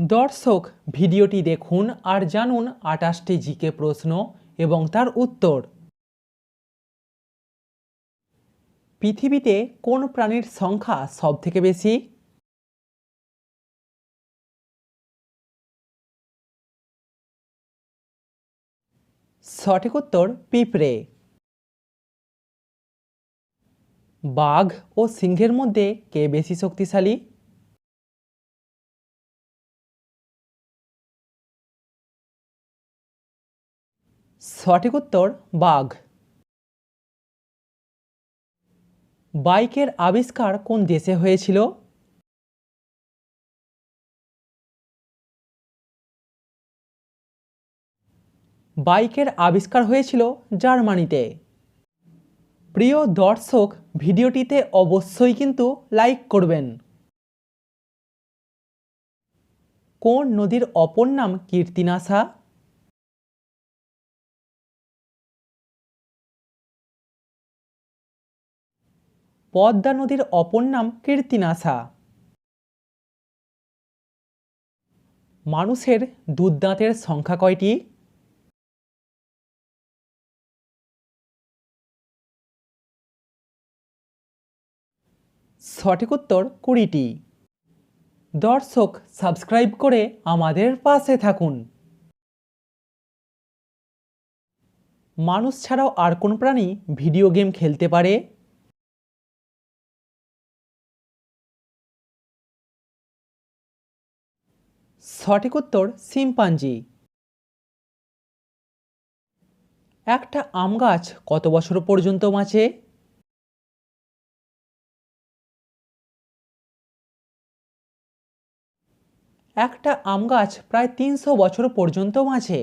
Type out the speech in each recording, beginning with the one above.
দর্শক, ভিডিওটি দেখুন আর জানুন আটাশটি জিকে প্রশ্ন এবং তার উত্তর। পৃথিবীতে কোন প্রাণীর সংখ্যা সবথেকে বেশি? সঠিক উত্তর, পিঁপড়ে। বাঘ ও সিংহের মধ্যে কে বেশি শক্তিশালী? সঠিক উত্তর, বাঘ। বাইকের আবিষ্কার কোন দেশে হয়েছিল? বাইকের আবিষ্কার হয়েছিল জার্মানিতে। প্রিয় দর্শক, ভিডিওটিতে অবশ্যই কিন্তু লাইক করবেন। কোন নদীর অপর নাম কীর্তিনাশা? পদ্মা নদীর অপর নাম কীর্তিনাশা মানুষের দুধদাঁতের সংখ্যা কয়টি? সঠিক উত্তর কুড়িটি। দর্শক, সাবস্ক্রাইব করে আমাদের পাশে থাকুন। মানুষ ছাড়াও আর কোন প্রাণী ভিডিও গেম খেলতে পারে? সঠিক উত্তর শিম্পাঞ্জি একটা আম গাছ কত বছর পর্যন্ত বাঁচে? একটা আম গাছ প্রায় তিনশো বছর পর্যন্ত বাঁচে।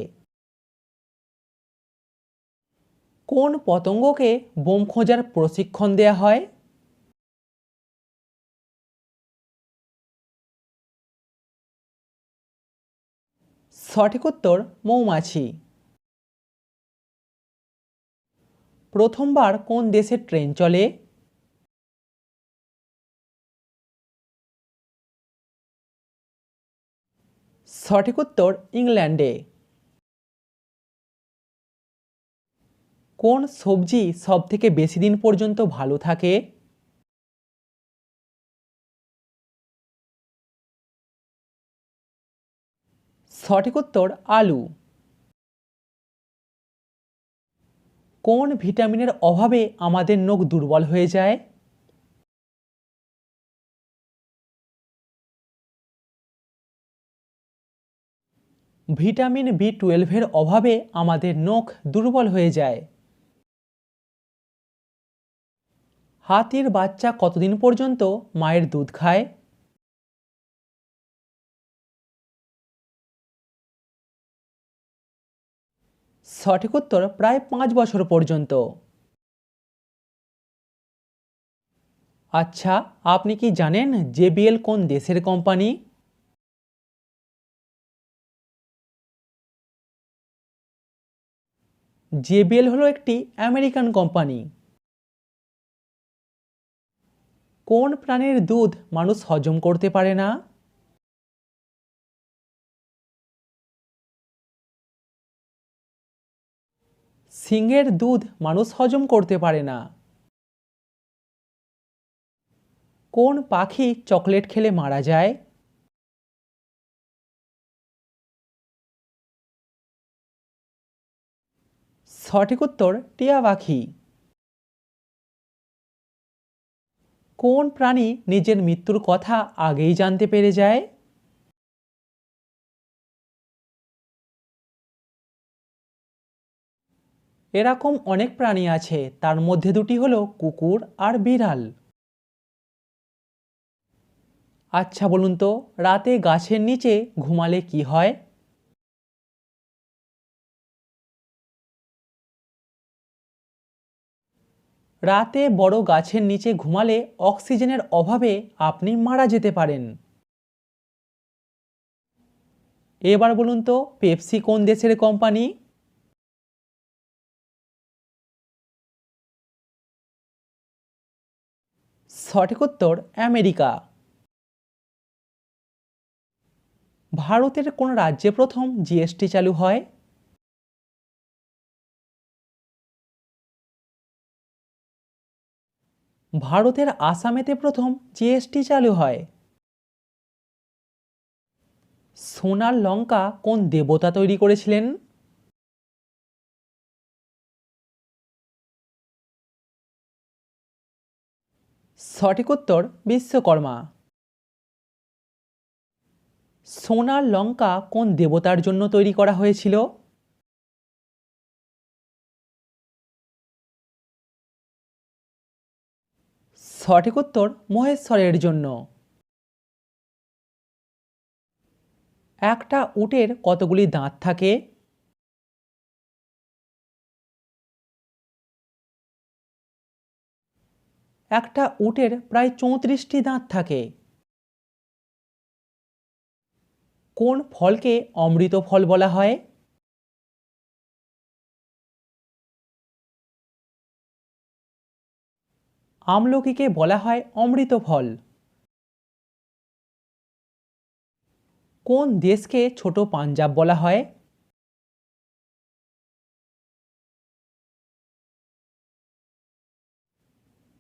কোন পতঙ্গকে বোম খোঁজার প্রশিক্ষণ দেয়া হয়? সঠিক উত্তর মৌমাছি। প্রথমবার কোন দেশে ট্রেন চলে? সঠিক উত্তর ইংল্যান্ডে। কোন সবজি সবথেকে বেশি দিন পর্যন্ত ভালো থাকে? সঠিক উত্তর, আলু। কোন ভিটামিনের অভাবে আমাদের নখ দুর্বল হয়ে যায়? ভিটামিন বি টুয়েলভের অভাবে আমাদের নখ দুর্বল হয়ে যায়। হাতির বাচ্চা কতদিন পর্যন্ত মায়ের দুধ খায়? সঠিক উত্তর প্রায় পাঁচ বছর পর্যন্ত। আচ্ছা আপনি কি জানেন জেবিএল কোন দেশের কোম্পানি? জেবিএল হলো একটি আমেরিকান কোম্পানি। কোন প্রাণীর দুধ মানুষ হজম করতে পারে না? সিংহের দুধ মানুষ হজম করতে পারে না। কোন পাখি চকলেট খেলে মারা যায়? সঠিক উত্তর, টিয়া পাখি। কোন প্রাণী নিজের মৃত্যুর কথা আগেই জানতে পেরে যায়? এরকম অনেক প্রাণী আছে, তার মধ্যে দুটি হলো কুকুর আর বিড়াল। আচ্ছা বলুন তো, রাতে গাছের নিচে ঘুমালে কি হয়? রাতে বড় গাছের নিচে ঘুমালে অক্সিজেনের অভাবে আপনি মারা যেতে পারেন। এবার বলুন তো, পেপসি কোন দেশের কোম্পানি? সঠিক উত্তর আমেরিকা। ভারতের কোন রাজ্যে প্রথম জিএসটি চালু হয়? ভারতের আসামেতে প্রথম জিএসটি চালু হয়। সোনার লঙ্কা কোন দেবতা তৈরি করেছিলেন? সঠিক উত্তর বিশ্বকর্মা। সোনার লঙ্কা কোন দেবতার জন্য তৈরি করা হয়েছিল? সঠিক উত্তর মহেশ্বরের জন্য। একটা উটের কতগুলি দাঁত থাকে? একটা উটের প্রায় চৌত্রিশটি দাঁত থাকে। কোন ফলকে অমৃত ফল বলা হয়? আমলকিকে বলা হয় অমৃত ফল। কোন দেশকে ছোট পাঞ্জাব বলা হয়?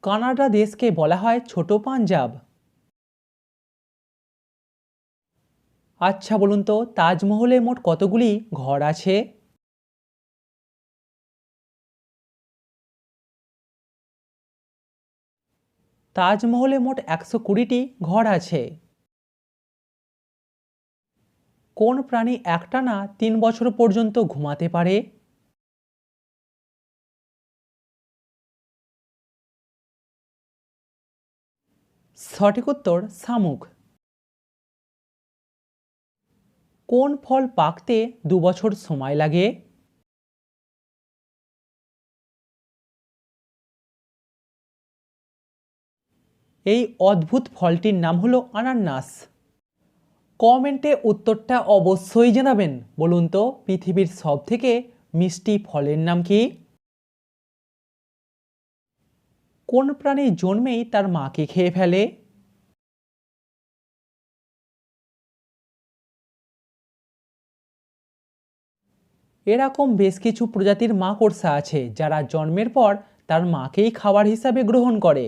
কানাডা দেশকে বলা হয় ছোট পাঞ্জাব। আচ্ছা বলুন তো, তাজমহলে মোট কতগুলি ঘর আছে? তাজমহলে মোট একশো কুড়িটি ঘর আছে। কোন প্রাণী একটানা তিন বছর পর্যন্ত ঘুমাতে পারে? সঠিক উত্তর, শামুক। কোন ফল পাকতে দু বছর সময় লাগে? এই অদ্ভুত ফলটির নাম হলো আনান্নাস। কমেন্টে উত্তরটা অবশ্যই জানাবেন। বলুন তো, পৃথিবীর সব থেকে মিষ্টি ফলের নাম কি? কোন প্রাণী জন্মেই তার মাকে খেয়ে ফেলে? এরকম বেশ কিছু প্রজাতির মাকড়সা আছে যারা জন্মের পর তার মাকেই খাবার হিসাবে গ্রহণ করে।